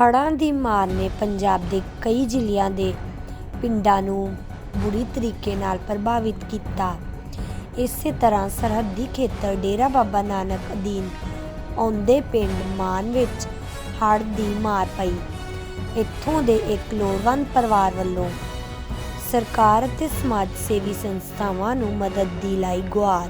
ਹੜ੍ਹਾਂ ਦੀ ਮਾਰ ਨੇ ਪੰਜਾਬ ਦੇ ਕਈ ਜ਼ਿਲ੍ਹਿਆਂ ਦੇ ਪਿੰਡਾਂ ਨੂੰ ਬੁਰੀ ਤਰੀਕੇ ਨਾਲ ਪ੍ਰਭਾਵਿਤ ਕੀਤਾ। ਇਸੇ ਤਰ੍ਹਾਂ ਸਰਹੱਦੀ ਖੇਤਰ ਡੇਰਾ ਬਾਬਾ ਨਾਨਕ ਅਧੀਨ ਆਉਂਦੇ ਪਿੰਡ ਮਾਨ ਵਿੱਚ ਹੜ੍ਹ ਦੀ ਮਾਰ ਪਈ। ਇੱਥੋਂ ਦੇ ਇੱਕ ਲੋੜਵੰਦ ਪਰਿਵਾਰ ਵੱਲੋਂ ਸਰਕਾਰ ਅਤੇ ਸਮਾਜ ਸੇਵੀ ਸੰਸਥਾਵਾਂ ਨੂੰ ਮਦਦ ਦੀ ਲਾਈ ਗੁਹਾਰ।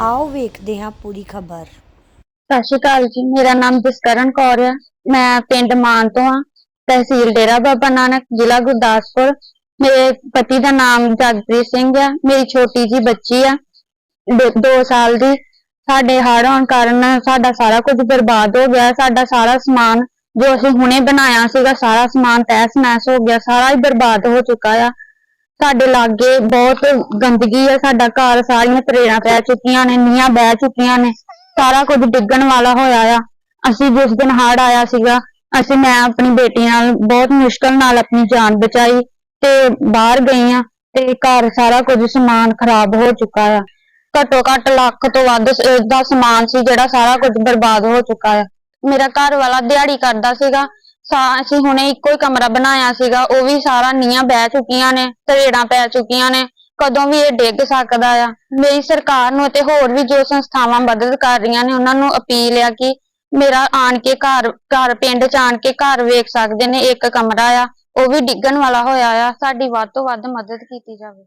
ਆਓ ਵੇਖਦੇ ਹਾਂ ਪੂਰੀ ਖਬਰ। ਸਤਿ ਸ਼੍ਰੀ ਅਕਾਲ ਜੀ, ਮੇਰਾ ਨਾਮ ਜਸਕਰਨ ਕੌਰ ਹੈ ਮੈਂ ਪਿੰਡ ਮਾਨ ਤੋਂ ਆ ਤਹਿਸੀਲ ਡੇਰਾ ਬਾਬਾ ਨਾਨਕ, ਜ਼ਿਲ੍ਹਾ ਗੁਰਦਾਸਪੁਰ। ਮੇਰੇ ਪਤੀ ਦਾ ਨਾਮ ਜਗਪ੍ਰੀਤ ਸਿੰਘ ਆ, ਮੇਰੀ ਛੋਟੀ ਜੀ ਬੱਚੀ ਆ 2 ਸਾਲ ਦੀ। ਸਾਡੇ ਹੜ੍ਹ ਆਉਣ ਕਾਰਨ ਸਾਡਾ ਸਾਰਾ ਕੁਝ ਬਰਬਾਦ ਹੋ ਗਿਆ, ਸਾਡਾ ਸਾਰਾ ਸਮਾਨ ਜੋ ਅਸੀਂ ਹੁਣੇ ਬਣਾਇਆ ਸੀਗਾ, ਸਾਰਾ ਸਮਾਨ ਤਹਿਸ ਨਹਿਸ ਹੋ ਗਿਆ, ਸਾਰਾ ਹੀ ਬਰਬਾਦ ਹੋ ਚੁੱਕਾ ਆ। ਸਾਡੇ ਲਾਗੇ ਬਹੁਤ ਗੰਦਗੀ ਆ, ਸਾਡਾ ਘਰ ਸਾਰੀਆਂ ਤਰੇੜਾਂ ਪੈ ਚੁੱਕੀਆਂ ਨੇ ਨੀਆਂ ਬਹਿ ਚੁੱਕੀਆਂ ਨੇ, ਸਾਰਾ ਕੁਝ ਡਿੱਗਣ ਵਾਲਾ ਹੋਇਆ ਆ। ਅਸੀਂ ਜਿਸ ਦਿਨ ਹੜ ਆਇਆ ਸੀਗਾ, ਅਸੀਂ ਮੈਂ ਆਪਣੀ ਬੇਟੀ ਨਾਲ ਬਹੁਤ ਮੁਸ਼ਕਲ ਨਾਲ ਆਪਣੀ ਜਾਨ ਬਚਾਈ ਤੇ ਬਾਹਰ ਗਈ ਆ ਤੇ ਘਰ ਸਾਰਾ ਕੁਝ ਸਮਾਨ ਖਰਾਬ ਹੋ ਚੁੱਕਾ ਆ। ਘੱਟੋ ਘੱਟ ਲੱਖ ਤੋਂ ਵੱਧ ਦਾ ਸਮਾਨ ਸੀ ਜਿਹੜਾ ਸਾਰਾ ਕੁਝ ਬਰਬਾਦ ਹੋ ਚੁੱਕਾ ਆ। ਮੇਰਾ ਘਰ ਵਾਲਾ ਦਿਹਾੜੀ ਕਰਦਾ ਸੀਗਾ ਅਸੀਂ ਹੁਣੇ ਇੱਕੋ ਹੀ ਕਮਰਾ ਬਣਾਇਆ ਸੀਗਾ, ਉਹ ਵੀ ਸਾਰਾ ਨੀਆਂ ਬਹਿ ਚੁੱਕੀਆਂ ਨੇ, ਤਰੇੜਾਂ ਪੈ ਚੁੱਕੀਆਂ ਨੇ, ਕਦੋਂ ਵੀ ਇਹ ਡਿੱਗ ਸਕਦਾ ਆ। ਮੇਰੀ ਸਰਕਾਰ ਨੂੰ ਅਤੇ ਹੋਰ ਵੀ ਜੋ ਸੰਸਥਾਵਾਂ ਮਦਦ ਕਰ ਰਹੀਆਂ ਨੇ, ਉਹਨਾਂ ਨੂੰ ਅਪੀਲ ਆ ਕਿ ਮੇਰਾ ਆਣ ਕੇ ਘਰ ਘਰ ਪਿੰਡ ਚ ਆਣ ਕੇ ਘਰ ਵੇਖ ਸਕਦੇ ਨੇ, ਇੱਕ ਕਮਰਾ ਆ, ਉਹ ਵੀ ਡਿੱਗਣ ਵਾਲਾ ਹੋਇਆ ਆ, ਸਾਡੀ ਵੱਧ ਤੋਂ ਵੱਧ ਮਦਦ ਕੀਤੀ ਜਾਵੇ।